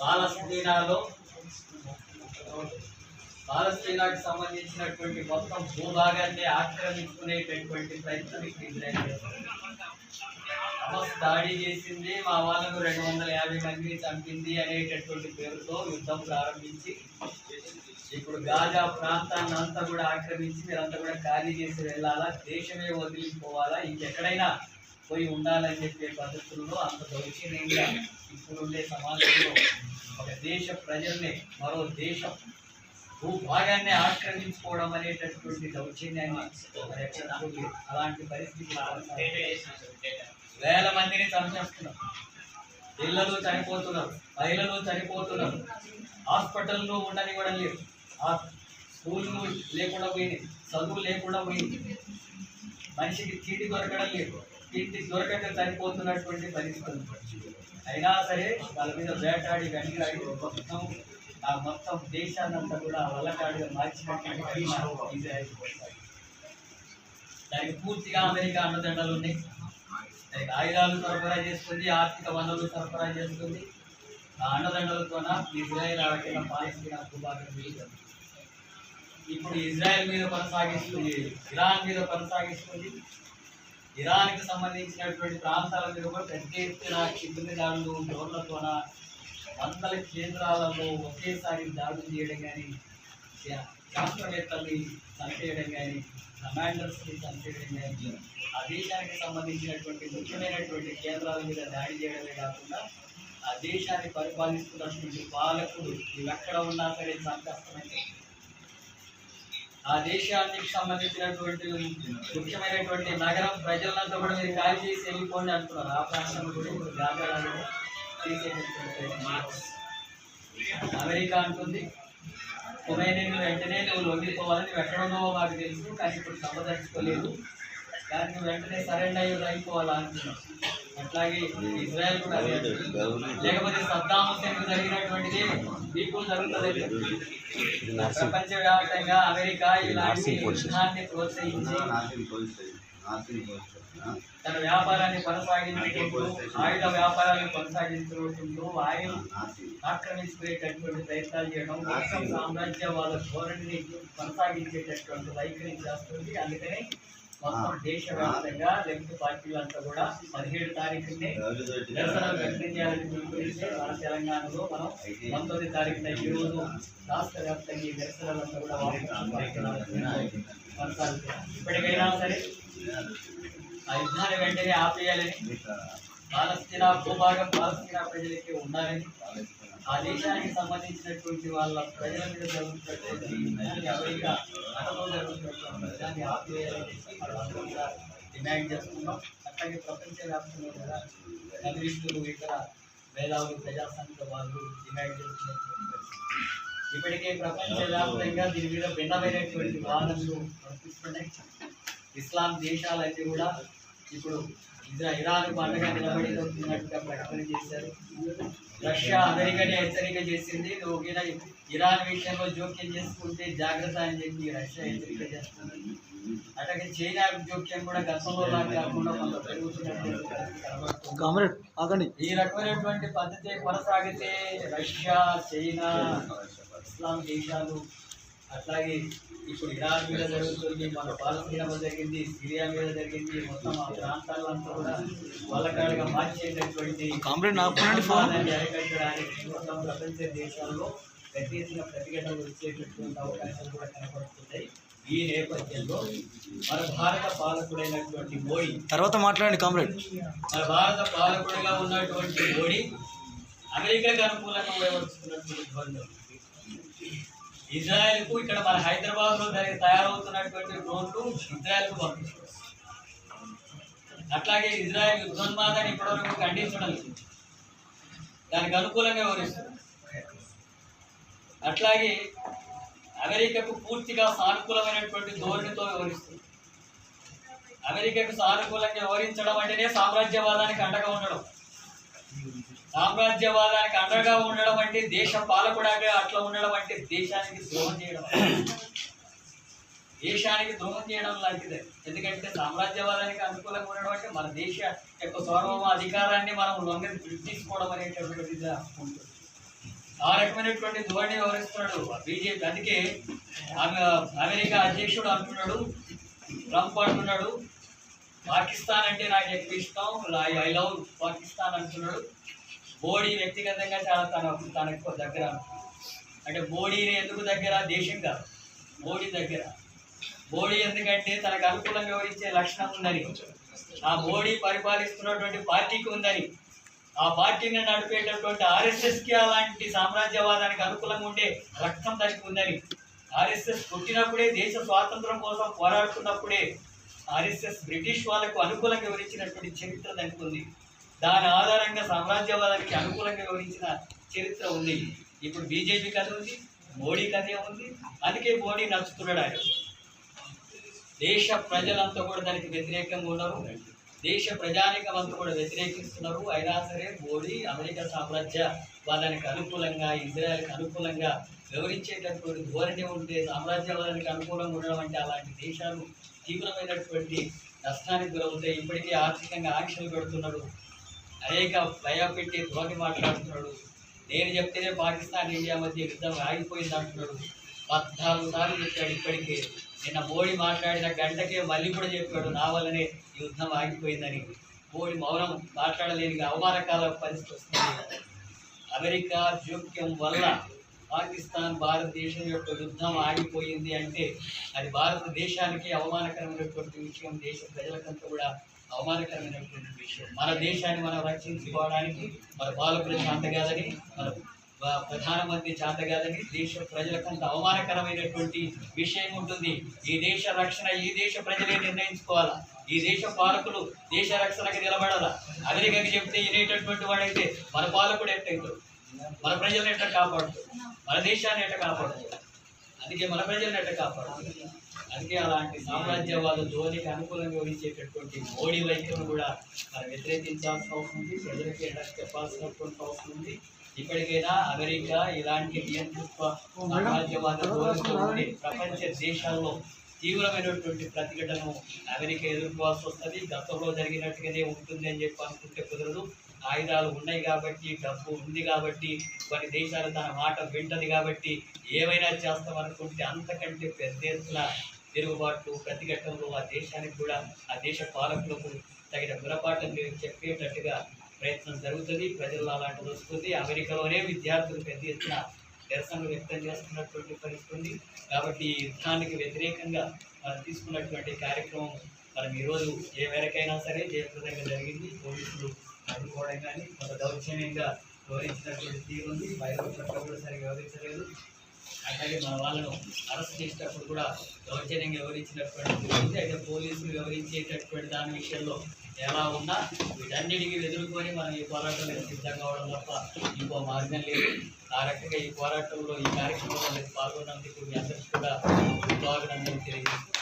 పాలస్తీనాలో పాలస్తీనాకు సంబంధించినటువంటి మొత్తం భూభాగాన్ని ఆక్రమించుకునేటటువంటి ప్రయత్నం ఇక్కడ ఇజ్రాయెల్ చేస్తుంది దాడి చేసింది మా వాళ్ళను రెండు వందల యాభై మందిని చంపింది అనేటటువంటి పేరుతో యుద్ధం ప్రారంభించి ఇప్పుడు గాజా ప్రాంతాన్ని అంతా కూడా ఆక్రమించి మీరంతా కూడా ఖాళీ చేసి వెళ్ళాలా? దేశమే వదిలిపోవాలా? ఇంకెక్కడైనా పోయి ఉండాలని చెప్పే పద్ధతుల్లో అంత దౌర్జన్యంగా ఇప్పుడుండే సమాజంలో ఒక దేశ ప్రజల్ని మరో దేశం భూభాగాన్ని ఆక్రమించుకోవడం అనేటటువంటి దౌర్జన్యాన్ని మరి అలాంటి పరిస్థితి వేల మందిని చంపేస్తున్నాం పిల్లలు చనిపోతున్నారు మహిళలు చనిపోతున్నారు. హాస్పిటల్లో ఉండనివ్వడం లేదు ఆ స్కూళ్ళు లేకుండా పోయింది చదువు లేకుండా పోయింది. మనిషికి తీటి దొరకడం లేదు. ఇంటికి దొరకక చనిపోతున్నటువంటి పరిస్థితులు. అయినా సరే వాళ్ళ మీద వేటాడి వెంటాడి మొత్తం ఆ మొత్తం దేశాన్నంతా కూడా వల్లకాడిగా మార్చినటువంటి ఘటన దానికి పూర్తిగా అమెరికా అన్నదండలు ఉన్నాయి. దానికి ఆయుధాలు సరఫరా చేస్తుంది ఆర్థిక వనరులు సరఫరా చేస్తుంది. ఆ అండదండలతోన ఇజ్రాయెల్ ఆడకిన పాలస్తీనా భూభాగం వెళ్తుంది. ఇప్పుడు ఇజ్రాయెల్ మీద కొనసాగిస్తుంది ఇరాన్ మీద కొనసాగిస్తుంది. ఇరాన్కి సంబంధించినటువంటి ప్రాంతాల మీద కూడా పెద్ద ఎత్తున క్షిపణి దాడులు డ్రోన్లతోన వందల కేంద్రాలలో ఒకేసారి దాడులు చేయడం కానీ శాస్త్రవేత్తల్ని చనిపేయడం కానీ కమాండర్స్ని చనిపేయడం కానీ ఆ దేశానికి సంబంధించినటువంటి ముఖ్యమైనటువంటి కేంద్రాల మీద దాడి చేయడమే కాకుండా ఆ దేశాన్ని పరిపాలిస్తున్నటువంటి పాలకుడు ఎక్కడ ఉన్నా సరే చంపేస్తామని ఆ దేశానికి సంబంధించినటువంటి ముఖ్యమైనటువంటి నగరం ప్రజలంతా కూడా మీరు ఖాళీ చేసి వెళ్ళిపోండి అంటున్నారు. ఆ ప్రాంతం కూడా ఇప్పుడు గాజాలలో తీసేటటువంటి అమెరికా అంటుంది. కుమైనీ వెంటనే నువ్వు లొంగిపోవాలని నువ్వు మాకు తెలుసు కానీ ఇప్పుడు సంపదర్చుకోలేదు కానీ నువ్వు వెంటనే సరెండర్ అయ్యి అయిపోవాలా అంటున్నావు. అట్లాగే ఇజ్రాయెల్ కూడా లేకపోతే సద్దాం హుసేన్ జరిగినటువంటిది మీకు జరుగుతుంది. ప్రపంచవ్యాప్తంగా అమెరికా ఇలాంటి యుద్ధాన్ని ప్రోత్సహించి తన వ్యాపారాన్ని కొనసాగించుకుంటూ ఆయుధ వ్యాపారాన్ని కొనసాగించుకుంటూ ఆయన ఆక్రమించుకునేటటువంటి ప్రయత్నాలు చేయడం సామ్రాజ్యవాద ధోరణిని కొనసాగించేటటువంటి వైఖరి చేస్తుంది. అందుకని మొత్తం దేశవ్యాప్తంగా లెఫ్ట్ పార్టీలంతా కూడా పదిహేడు తారీఖునే నిరసనలు వ్యక్తం చేయాలని పిలుపునిస్తే మన తెలంగాణలో మనం పంతొమ్మిది తారీఖున ఈ రోజు రాష్ట్ర వ్యాప్తంగా ఈ నిరసనలంతా కూడా వామపక్ష కొనసాగుతున్నాయి ఇప్పటికైనా సరే ఆ యుద్ధాన్ని వెంటనే ఆపేయాలని పాలస్తీనా భూభాగం పాలస్తీనా ప్రజలకి ఉండాలని ఆ దేశానికి సంబంధించినటువంటి వాళ్ళ ప్రజల మీద జరుగుతున్నటువంటి అమెరికా అటలో జరుగుతున్నటువంటి దాన్ని ఆపివేయాలని కూడా డిమాండ్ చేస్తున్నాం అట్లాగే ప్రపంచవ్యాప్తంగా కూడా కమ్యూనిస్టులు ఇతర మేధావులు ప్రజాసంఘ వాళ్ళు డిమాండ్ చేస్తున్నటువంటి పరిస్థితి. ఇప్పటికే ప్రపంచవ్యాప్తంగా దీని మీద భిన్నమైనటువంటి వాదనలు కనిపిస్తున్నాయి ఇస్లాం దేశాలన్నీ కూడా ఇప్పుడు ఇరాన్ పండుగ నిలబడినట్టుగా ప్రకటన చేశారు. రష్యా అమెరికాని హెచ్చరిక చేసింది. గిన ఇరాన్ విషయంలో జోక్యం చేసుకుంటే జాగ్రత్త అని చెప్పి రష్యా హెచ్చరిక చేస్తుంది అట్లాగే చైనా జోక్యం కూడా గతంలో కాకుండా కొంత పెరుగుతున్నట్టు ఈ రకమైనటువంటి పద్ధతి కొనసాగితే రష్యా చైనా ఇస్లాం దేశాలు అట్లాగే ఇప్పుడు ఇరాన్ మీద జరుగుతుంది మన పాలస్తీనా మీద జరిగింది సిరియా మీద జరిగింది మొత్తం ఆ ప్రాంతాలంతా కూడా వాళ్ళకాడిగా మార్చేటటువంటి అరికట్టడానికి మొత్తం ప్రపంచ దేశాల్లో పెద్ద ఎత్తున ప్రతిఘటనలు వచ్చేటటువంటి అవకాశాలు కూడా కనపడుతున్నాయి. ఈ నేపథ్యంలో మన భారత పాలకుడైనటువంటి మోడీ తర్వాత మాట్లాడండి కామ్రేడ్. మన భారత పాలకుడిగా ఉన్నటువంటి మోడీ అమెరికాకు అనుకూలంగా వ్యవహరిస్తున్నటువంటి ధోరణి ఇజ్రాయెల్కు ఇక్కడ మన హైదరాబాద్లో జరిగి తయారవుతున్నటువంటి డ్రోన్లు ఇజ్రాయెల్కు పంపిస్తారు అట్లాగే ఇజ్రాయెల్ యుద్ధోన్మాదాన్ని ఇప్పటివరకు ఖండించడం లేదు. దానికి అనుకూలంగా వ్యవహరిస్తుంది అట్లాగే అమెరికాకు పూర్తిగా సానుకూలమైనటువంటి ధోరణితో వివరిస్తుంది అమెరికాకు సానుకూలంగా వ్యవహరించడం అంటేనే సామ్రాజ్యవాదానికి అండగా ఉండడం. సామ్రాజ్యవాదానికి అండగా ఉండడం అంటే దేశ పాలకుడాగా అట్లా ఉండడం అంటే దేశానికి ద్రోహం చేయడం. దేశానికి ద్రోహం చేయడం లాంటిది. ఎందుకంటే సామ్రాజ్యవాదానికి అనుకూలంగా ఉండడం అంటే మన దేశ యొక్క సౌరవం అధికారాన్ని మనం లొంగ తీసుకోవడం అనేటటువంటిది ఉంటుంది. ఆ రకమైనటువంటి ధోరణి వ్యవహరిస్తున్నాడు బీజేపీ. అందుకే ఆమె అమెరికా అధ్యక్షుడు అంటున్నాడు ట్రంప్ అంటున్నాడు పాకిస్తాన్ అంటే నాకు ఎక్కువ ఇష్టం ఐ లవ్ పాకిస్తాన్ అంటున్నాడు. మోడీ వ్యక్తిగతంగా చాలా తన తన ఎక్కువ దగ్గర. అంటే మోడీని ఎందుకు దగ్గర? దేశం కాదు. మోడీ దగ్గర. మోడీ ఎందుకంటే తనకు అనుకూలంగా వివరించే లక్షణం ఉందని. ఆ మోడీ పరిపాలిస్తున్నటువంటి పార్టీకి ఉందని. ఆ పార్టీని నడిపేటటువంటి ఆర్ఎస్ఎస్కి అలాంటి సామ్రాజ్యవాదానికి అనుకూలంగా ఉండే రక్తం తనకి ఉందని. ఆర్ఎస్ఎస్ పుట్టినప్పుడే దేశ స్వాతంత్రం కోసం పోరాడుతున్నప్పుడే ఆర్ఎస్ఎస్ బ్రిటిష్ వాళ్ళకు అనుకూలంగా వివరించినటువంటి చరిత్ర దానికి ఉంది. దాని ఆధారంగా సామ్రాజ్యవాదానికి అనుకూలంగా వివరించిన చరిత్ర ఉంది. ఇప్పుడు బీజేపీ కథ ఉంది మోడీ కథే ఉంది అందుకే మోడీ నచ్చుతున్నాడు ఆయన. దేశ ప్రజలంతా కూడా దానికి వ్యతిరేకంగా ఉన్నారు. దేశ ప్రజానికం అంతా కూడా వ్యతిరేకిస్తున్నారు. అయినా సరే మోడీ అమెరికా సామ్రాజ్య వాళ్ళకి అనుకూలంగా ఇజ్రాయల్కి అనుకూలంగా వివరించేటటువంటి ధోరణి ఉంటే సామ్రాజ్యవాదానికి అనుకూలంగా ఉండడం అంటే అలాంటి దేశాలు తీవ్రమైనటువంటి నష్టానికి గురవుతాయి. ఇప్పటికే ఆర్థికంగా ఆంక్షలు పెడుతున్నాడు అనేక భయపెట్టి ధోని మాట్లాడుతున్నాడు. నేను చెప్తేనే పాకిస్తాన్ ఇండియా మధ్య యుద్ధం ఆగిపోయింది అంటున్నాడు. పద్నాలుగు సార్లు చెప్పాడు ఇప్పటికే. నిన్న మోడీ మాట్లాడిన గంటకే మళ్ళీ కూడా చెప్పాడు నా వల్లనే ఈ యుద్ధం ఆగిపోయిందని. మోడీ మౌనం మాట్లాడలేని అవమానకాల పరిస్థితి వస్తుంది. అమెరికా జోక్యం వల్ల పాకిస్తాన్ భారతదేశం యొక్క యుద్ధం ఆగిపోయింది అంటే అది భారతదేశానికి అవమానకరమైనటువంటి విషయం దేశ ప్రజలకంతా కూడా అవమానకరమైనటువంటి విషయం. మన దేశాన్ని మనం రక్షించుకోవడానికి మన పాలకులు చేత మన ప్రధానమంత్రి చేత దేశ ప్రజలకంత అవమానకరమైనటువంటి విషయం ఉంటుంది. ఈ దేశ రక్షణ ఈ దేశ ప్రజలే నిర్ణయించుకోవాలా? ఈ దేశ పాలకులు దేశ రక్షణకి నిలబడాలా? అమెరికాకి చెప్తే వినేటటువంటి వాడైతే మన పాలకుడు ఎట్టయితాడు మన ప్రజలను ఎట్ట కాపాడుతాడు? మన దేశాన్ని ఎట్ట కాపాడుతాడు? అందుకే మన ప్రజలను ఎట్ట అందుకే అలాంటి సామ్రాజ్యవాద ధోనికి అనుకూలంగా వహించేటటువంటి మోడీ వైఖరిని కూడా మనం వ్యతిరేకించాల్సిన అవసరం ఉంది. ప్రజలకి ఎడ చెప్పాల్సినటువంటి అవసరం ఉంది. ఇప్పటికైనా అమెరికా ఇలాంటి నియంతృత్వ సామ్రాజ్యవాద ధోరణితో ప్రపంచ దేశాల్లో తీవ్రమైనటువంటి ప్రతిఘటనను అమెరికా ఎదుర్కోవాల్సి వస్తుంది. గతంలో జరిగినట్టుగానే ఉంటుంది అని చెప్పి అనుకుంటే కుదరదు. ఆయుధాలు ఉన్నాయి కాబట్టి డబ్బు ఉంది కాబట్టి కొన్ని దేశాలు తన మాట వింటది కాబట్టి ఏమైనా చేస్తామనుకుంటే అంతకంటే పెద్ద ఎత్తున తిరుగుబాట్లు ప్రతిఘట్టంలో ఆ దేశానికి కూడా ఆ దేశ పాలకులకు తగిన గుణపాఠం చెప్పేటట్టుగా ప్రయత్నం జరుగుతుంది. ప్రజల్లో అలాంటిది వస్తుంది. అమెరికాలోనే విద్యార్థులు పెద్ద ఎత్తున నిరసనలు వ్యక్తం చేస్తున్నటువంటి పరిస్థితి కాబట్టి ఈ యుద్ధానికి వ్యతిరేకంగా మనం తీసుకున్నటువంటి కార్యక్రమం మనం ఈరోజు ఏ మేరకైనా సరే జయప్రదంగా జరిగింది. పోలీసులు అడ్డుకోవడం కానీ కొంత దౌర్జన్యంగా వివరించినటువంటి తీరు ఉంది. బయట చట్టం కూడా సరిగ్గా వివరించలేదు అట్లాగే మన వాళ్ళను అరెస్ట్ చేసేటప్పుడు కూడా దౌర్జన్యంగా వివరించినటువంటి ఉంది. అయితే పోలీసులు వివరించేటటువంటి దాని విషయంలో ఎలా ఉన్నా వీటన్నిటికీ ఎదుర్కొని మనం ఈ పోరాటంలో సిద్ధం కావడం తప్ప ఇంకో మార్గం లేదు. ఆ రకంగా ఈ పోరాటంలో ఈ కార్యక్రమంలో పాల్గొన్నందుకు మీ అందరికీ కూడా శుభాభినందనలు తెలియజేస్తున్నాను.